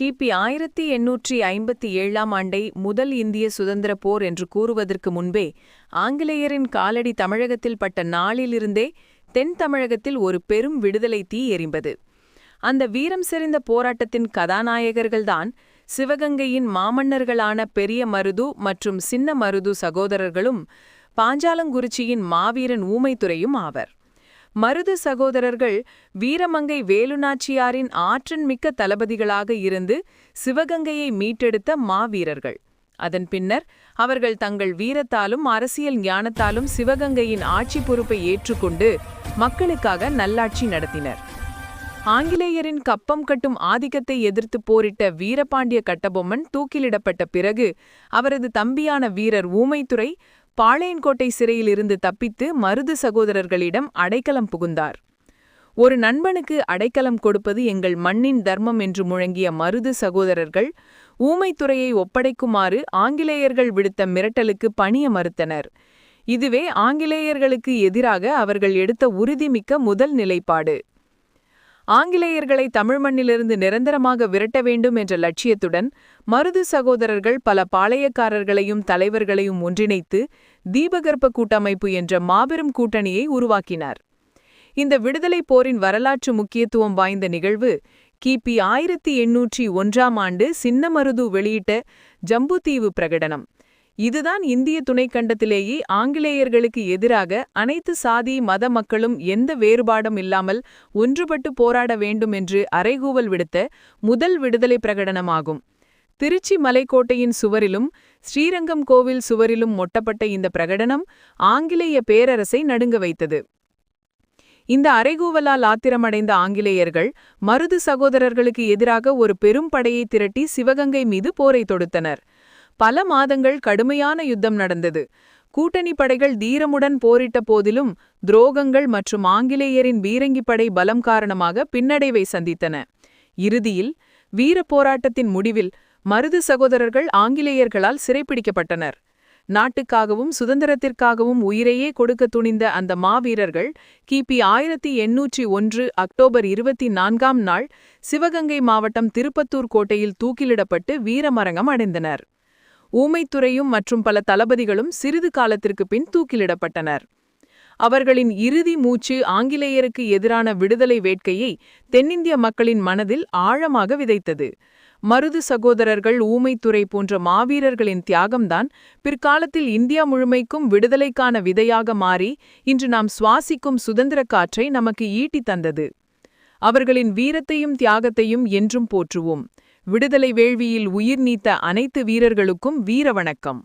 கிபி ஆயிரத்தி எண்ணூற்றி ஐம்பத்தி ஏழாம் ஆண்டை முதல் இந்திய சுதந்திர போர் என்று கூறுவதற்கு முன்பே ஆங்கிலேயரின் காலடி தமிழகத்தில் பட்ட நாளிலிருந்தே தென் தமிழகத்தில் ஒரு பெரும் விடுதலை தீ எரிந்தது. அந்த வீரம் செறிந்த போராட்டத்தின் கதாநாயகர்கள்தான் சிவகங்கையின் மாமன்னர்களான பெரிய மருது மற்றும் சின்ன மருது சகோதரர்களும் பாஞ்சாலங்குறிச்சியின் மாவீரன் ஊமைத்துறையும் ஆவர். மருது சகோதரர்கள் வீரமங்கை வேலுநாச்சியாரின் ஆற்றன் மிக்க தளபதிகளாக இருந்து சிவகங்கையை மீட்டெடுத்த மாவீரர்கள் அதன் பின்னர் அவர்கள் தங்கள் வீரத்தாலும் அரசியல் ஞானத்தாலும் சிவகங்கையின் ஆட்சி பொறுப்பை ஏற்றுக்கொண்டு மக்களுக்காக நல்லாட்சி நடத்தினர். ஆங்கிலேயரின் கப்பம் கட்டும் ஆதிக்கத்தை எதிர்த்து போரிட்ட வீரபாண்டிய கட்டபொம்மன் தூக்கிலிடப்பட்ட பிறகு அவரது தம்பியான வீரர் ஊமைத்துறை பாளையன்கோட்டை சிறையில் இருந்து தப்பித்து மருது சகோதரர்களிடம் அடைக்கலம் புகுந்தார். ஒரு நண்பனுக்கு அடைக்கலம் கொடுப்பது எங்கள் மண்ணின் தர்மம் என்று முழங்கிய மருது சகோதரர்கள் ஊமைத்துறையை ஒப்படைக்குமாறு ஆங்கிலேயர்கள் விடுத்த மிரட்டலுக்கு பணிய மறுத்தனர். இதுவே ஆங்கிலேயர்களுக்கு எதிராக அவர்கள் எடுத்த உறுதிமிக்க முதல் நிலைப்பாடு. ஆங்கிலேயர்களை தமிழ் மண்ணிலிருந்து நிரந்தரமாக விரட்ட வேண்டும் என்ற லட்சியத்துடன் மருது சகோதரர்கள் பல பாளையக்காரர்களையும் தலைவர்களையும் ஒன்றிணைத்து தீபகற்ப கூட்டமைப்பு என்ற மாபெரும் கூட்டணியை உருவாக்கினார். இந்த விடுதலை போரின் வரலாற்று முக்கியத்துவம் வாய்ந்த நிகழ்வு கிபி ஆயிரத்தி எண்ணூற்றி ஒன்றாம் ஆண்டு சின்னமருது வெளியிட்ட ஜம்புதீவு பிரகடனம். இதுதான் இந்திய துணைக்கண்டத்திலேயே ஆங்கிலேயர்களுக்கு எதிராக அனைத்து சாதி மத மக்களும் எந்த வேறுபாடும் இல்லாமல் ஒன்றுபட்டு போராட வேண்டும் என்று அறைகூவல் விடுத்த முதல் விடுதலை பிரகடனமாகும். திருச்சி மலைக்கோட்டையின் சுவரிலும் ஸ்ரீரங்கம் கோவில் சுவரிலும் மொட்டப்பட்ட இந்த பிரகடனம் ஆங்கிலேய பேரரசை நடுங்க வைத்தது. இந்த அறைகூவலால் ஆத்திரமடைந்த ஆங்கிலேயர்கள் மருது சகோதரர்களுக்கு எதிராக ஒரு பெரும் படையை திரட்டி சிவகங்கை மீது போரை தொடுத்தனர். பல மாதங்கள் கடுமையான யுத்தம் நடந்தது. கூட்டணி படைகள் தீரமுடன் போரிட்ட போதிலும் துரோகங்கள் மற்றும் ஆங்கிலேயரின் பீரங்கிப்படை பலம் காரணமாக பின்னடைவை சந்தித்தன. இறுதியில் வீர போராட்டத்தின் முடிவில் மருது சகோதரர்கள் ஆங்கிலேயர்களால் சிறைப்பிடிக்கப்பட்டனர். நாட்டுக்காகவும் சுதந்திரத்திற்காகவும் உயிரையே கொடுக்க துணிந்த அந்த மாவீரர்கள் கிபி ஆயிரத்தி எண்ணூற்றி ஒன்று அக்டோபர் இருபத்தி நான்காம் நாள் சிவகங்கை மாவட்டம் திருப்பத்தூர் கோட்டையில் தூக்கிலிடப்பட்டு வீரமரங்கம் அடைந்தனர். ஊமைத்துறையும் மற்றும் பல தளபதிகளும் சிறிது காலத்திற்கு பின் தூக்கிலிடப்பட்டனர். அவர்களின் இறுதி மூச்சு ஆங்கிலேயருக்கு எதிரான விடுதலை வேட்கையை தென்னிந்திய மக்களின் மனதில் ஆழமாக விதைத்தது. மருது சகோதரர்கள் ஊமைத்துறை போன்ற மாவீரர்களின் தியாகம்தான் பிற்காலத்தில் இந்தியா முழுமைக்கும் விடுதலைக்கான விதையாக மாறி இன்று நாம் சுவாசிக்கும் சுதந்திர காற்றை நமக்கு ஈட்டி தந்தது. அவர்களின் வீரத்தையும் தியாகத்தையும் என்றும் போற்றுவோம். விடுதலை வேள்வியில் உயிர் நீத்த அனைத்து வீரர்களுக்கும் வீரவணக்கம்